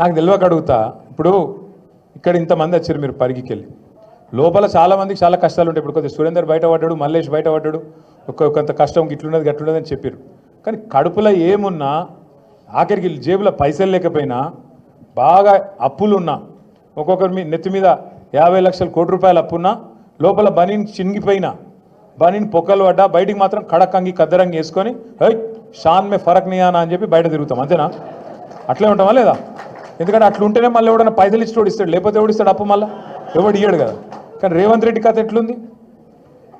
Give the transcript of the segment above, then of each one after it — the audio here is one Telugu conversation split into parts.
నాకు తెలియక అడుగుతా. ఇప్పుడు ఇక్కడ ఇంతమంది వచ్చారు మీరు పరిగికి వెళ్ళి లోపల చాలామందికి చాలా కష్టాలు ఉంటాయి ఇప్పుడు కొద్దిగా సురేందర్ బయట పడ్డాడు మల్లేష్ బయట పడ్డాడు ఒక కొంత కష్టం ఇట్లున్నది గట్లున్నది అని చెప్పారు. కానీ కడుపులో ఏమున్నా ఆఖరికి జేబులో పైసలు లేకపోయినా బాగా అప్పులున్నా ఒక్కొక్కరి మీ నెత్తి మీద యాభై లక్షల కోటి రూపాయలు అప్పున్నా లోపల బనీన్ చినిగిపోయినా బనీన్ పొక్కలు పడ్డా బయటికి మాత్రం కడకంగి కద్దరంగి వేసుకొని హై షాన్ మే ఫరక్ నియానా అని చెప్పి బయట తిరుగుతాం. అంతేనా? అట్లే ఉంటామా లేదా? ఎందుకంటే అట్లా ఉంటేనే మళ్ళీ ఎవడన్నా పైసలు ఇచ్చి ఇస్తాడు లేకపోతే ఎవడు అప్పు మళ్ళీ? ఎవడు ఇయ్యాడు కదా. కానీ రేవంత్ రెడ్డి కథ ఎట్లుంది?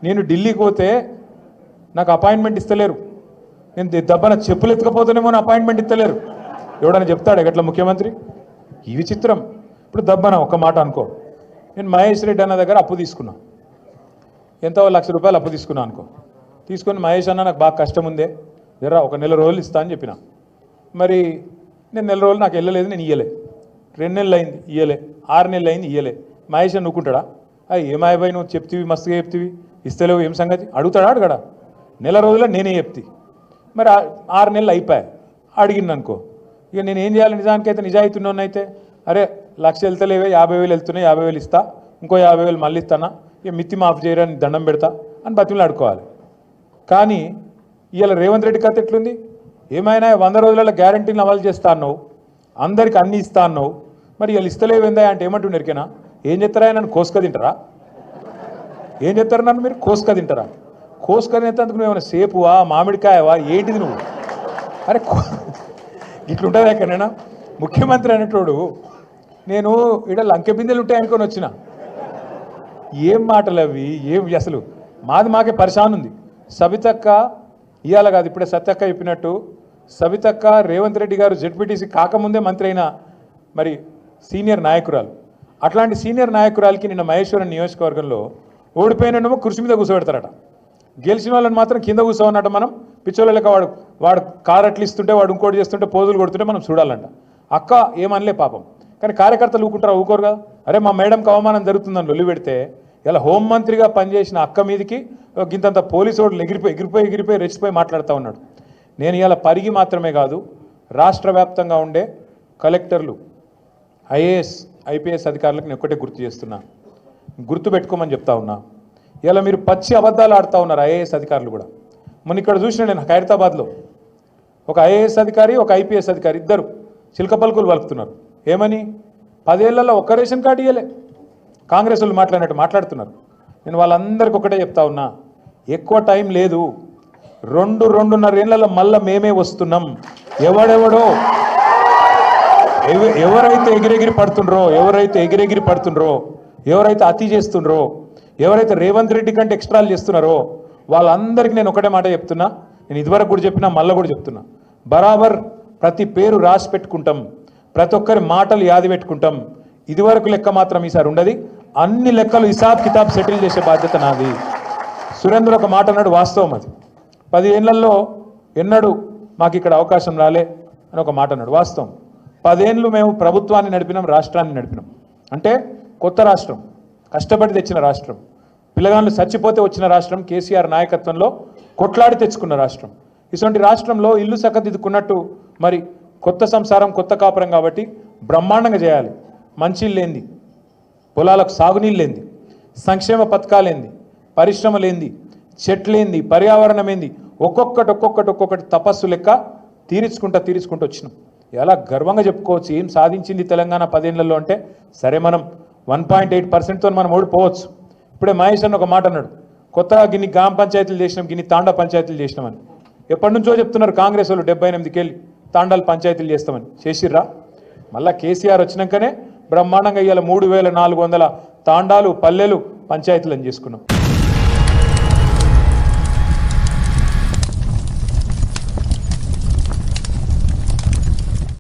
నేను ఢిల్లీకి పోతే నాకు అపాయింట్మెంట్ ఇస్తలేరు. నేను దెబ్బన చెప్పులు ఎత్తుకపోతేనేమో అపాయింట్మెంట్ ఇస్తలేరు. ఎవడన్నా చెప్తాడు ఎట్లా ముఖ్యమంత్రి? ఈ విచిత్రం. ఇప్పుడు దబ్బన ఒక మాట అనుకో. నేను మహేష్ రెడ్డి అన్న దగ్గర అప్పు తీసుకున్నా. ఎంతో లక్ష రూపాయలు అప్పు తీసుకున్నా అనుకో. తీసుకొని మహేష్ అన్న నాకు బాగా కష్టం ఉందే. జరా ఒక నెల రోజులు ఇస్తా అని చెప్పిన. మరి నేను నెల రోజులు నాకు వెళ్ళలేదు నేను ఇయ్యలే. రెండు నెలలు అయింది ఇయ్యలే. ఆరు నెలలు అయింది ఇయ్యలే. మహేష్ అని నువ్వుకుంటాడా అయ్యి ఏమాయిపోయి నువ్వు చెప్తివి మస్తుగా చెప్తివి? ఇస్తలేవు ఏం సంగతి? అడుగుతాడా అడగడా? నెల రోజుల్లో నేనే చెప్తి. మరి ఆరు నెలలు అయిపోయాయి. అడిగింది అనుకో ఇక నేను ఏం చేయాలి? నిజానికైతే నిజాయితీ ఉన్నోన్నైతే అరే లక్ష వెళ్తలేవే యాభై వేలు వెళ్తున్నాయి యాభై వేలు ఇస్తా. ఇంకో యాభై వేలు మళ్ళీ ఇస్తానా? ఇక మిత్తి మాఫ్ చేయరని దండం పెడతా అని బతిమలు ఆడుకోవాలి కానీ ఇవాళ రేవంత్ రెడ్డి కథ ఎట్లుంది? ఏమైనా వంద రోజులలో గ్యారంటీని అమలు చేస్తాను అందరికి అన్ని ఇస్తా అన్నావు మరి వీళ్ళు ఇస్తలేవేందా అంటే ఏమంటుండే ఎరికేనా? ఏం చెప్తారా నన్ను కోసుక తింటారా? ఏం చెప్తారు నన్ను మీరు? కోసుక తింటారా? కోసుక తినేందుకు నువ్వు ఏమైనా సేపువా మామిడికాయవా? ఏంటిది నువ్వు? అరే కో- ఇట్లుంటుంది ఎక్కడైనా? ముఖ్యమంత్రి అనేటోడు నేను ఇక్కడ లంకె బిందెలు వచ్చిన. ఏం మాటలు అవి? ఏం అసలు? మాది మాకే పరిశాన్ ఉంది సబితక్క ఇవాళ కాదు ఇప్పుడే సత్యక్క చెప్పినట్టు సవితక్క రేవంత్ రెడ్డి గారు జెడ్పీటీసీ కాకముందే మంత్రి అయిన మరి సీనియర్ నాయకురాలు. అట్లాంటి సీనియర్ నాయకురాలకి నిన్న మహేశ్వరం నియోజకవర్గంలో ఓడిపోయినమో కుర్చీ మీద కూర్చోబెడతారట. గెలిచిన వాళ్ళని మాత్రం కింద కూర్చోవన్నట్ట మనం పిచ్చోళ్ళక వాడు వాడు కారు అట్లిస్తుంటే వాడు ఇంకోటి చేస్తుంటే పోజులు కొడుతుంటే మనం చూడాలంట. అక్క ఏమనలే పాపం. కానీ కార్యకర్తలు ఊకుంటారు ఊకోరు కదా అరే మా మేడంకి అవమానం జరుగుతుందని లొల్లి పెడితే ఇలా హోంమంత్రిగా పనిచేసిన అక్క మీదకి ఒక గింతంత పోలీసు వాడు ఎగిరిపోయి ఎగిరిపోయి ఎగిరిపోయి రెచ్చిపోయి మాట్లాడుతూ ఉన్నాడు. నేను ఇలా పరిగి మాత్రమే కాదు రాష్ట్ర వ్యాప్తంగా ఉండే కలెక్టర్లు ఐఏఎస్ ఐపీఎస్ అధికారులకు నేను ఒక్కటే గుర్తు చేస్తున్నా. గుర్తు పెట్టుకోమని చెప్తా ఉన్నా. ఇలా మీరు పచ్చి అబద్ధాలు ఆడుతూ ఉన్నారు ఐఏఎస్ అధికారులు కూడా. మొన్న ఇక్కడ చూసిన నేను ఖైరతాబాద్లో ఒక ఐఏఎస్ అధికారి ఒక ఐపీఎస్ అధికారి ఇద్దరు చిలక పలుకులు వలుపుతున్నారు. ఏమని? పదేళ్ళలో ఒక్క రేషన్ కార్డు ఇవ్వలే కాంగ్రెస్ వాళ్ళు మాట్లాడినట్టు మాట్లాడుతున్నారు. నేను వాళ్ళందరికీ ఒకటే చెప్తా ఉన్నా. ఎక్కువ టైం లేదు. రెండు రెండున్నర ఏళ్ళలో మళ్ళా మేమే వస్తున్నాం. ఎవడెవడో? ఎవ- ఎవరైతే ఎగిరెగిరి పడుతుండ్రో ఎవరైతే ఎగిరెగిరి పడుతుండ్రో ఎవరైతే అతి చేస్తుండ్రో ఎవరైతే రేవంత్ రెడ్డి కంటే ఎక్స్ట్రాలు చేస్తున్నారో వాళ్ళందరికీ నేను ఒకటే మాట చెప్తున్నా. నేను ఇదివరకు కూడా చెప్పినా మళ్ళీ కూడా చెప్తున్నా. బరాబర్ ప్రతి పేరు రాసి పెట్టుకుంటాం. ప్రతి ఒక్కరి మాటలు యాది పెట్టుకుంటాం. ఇదివరకు లెక్క మాత్రం ఈసారి ఉండదు. అన్ని లెక్కలు హిసాబ్ కితాబ్ సెటిల్ చేసే బాధ్యత నాది. సురేంద్ర ఒక మాట అన్నాడు వాస్తవం అది. పది ఏళ్ళలో ఎన్నడూ మాకు ఇక్కడ అవకాశం రాలే అని ఒక మాట అన్నాడు. వాస్తవం. పదేళ్ళు మేము ప్రభుత్వాన్ని నడిపినాం రాష్ట్రాన్ని నడిపినాం. అంటే కొత్త రాష్ట్రం కష్టపడి తెచ్చిన రాష్ట్రం పిల్లగాళ్ళు చచ్చిపోతే వచ్చిన రాష్ట్రం కేసీఆర్ నాయకత్వంలో కొట్లాడి తెచ్చుకున్న రాష్ట్రం. ఇటువంటి రాష్ట్రంలో ఇల్లు సక్కదిద్దుకున్నట్టు మరి కొత్త సంసారం కొత్త కాపురం కాబట్టి బ్రహ్మాండంగా చేయాలి. మంచిళ్ళేంది పొలాలకు సాగునీళ్ళేంది సంక్షేమ పథకాలేంది పరిశ్రమలేంది చెట్లేంది పర్యావరణం ఏంది ఒక్కొక్కటి ఒక్కొక్కటి ఒక్కొక్కటి తపస్సు లెక్క తీర్చుకుంటా తీర్చుకుంటూ వచ్చినాం. ఎలా గర్వంగా చెప్పుకోవచ్చు ఏం సాధించింది తెలంగాణ పదేళ్ళలో అంటే సరే మనం వన్ పాయింట్ ఎయిట్ పర్సెంట్తో మనం ఓడిపోవచ్చు. ఇప్పుడే మహేష్ అన్న ఒక మాట అన్నాడు కొత్తగా గిన్ని గ్రామ పంచాయతీలు చేసినాం గిన్ని తాండా పంచాయతీలు చేసినామని. ఎప్పటి నుంచో చెప్తున్నారు కాంగ్రెస్ వాళ్ళు డెబ్బై ఎనిమిదికెళ్ళి తాండాలు పంచాయతీలు చేస్తామని. చేసిర్రా? మళ్ళా కేసీఆర్ వచ్చినాకనే బ్రహ్మాండంగా ఇవాళ మూడు వేల నాలుగు వందల తాండాలు పల్లెలు పంచాయతీలను చేసుకున్నాం.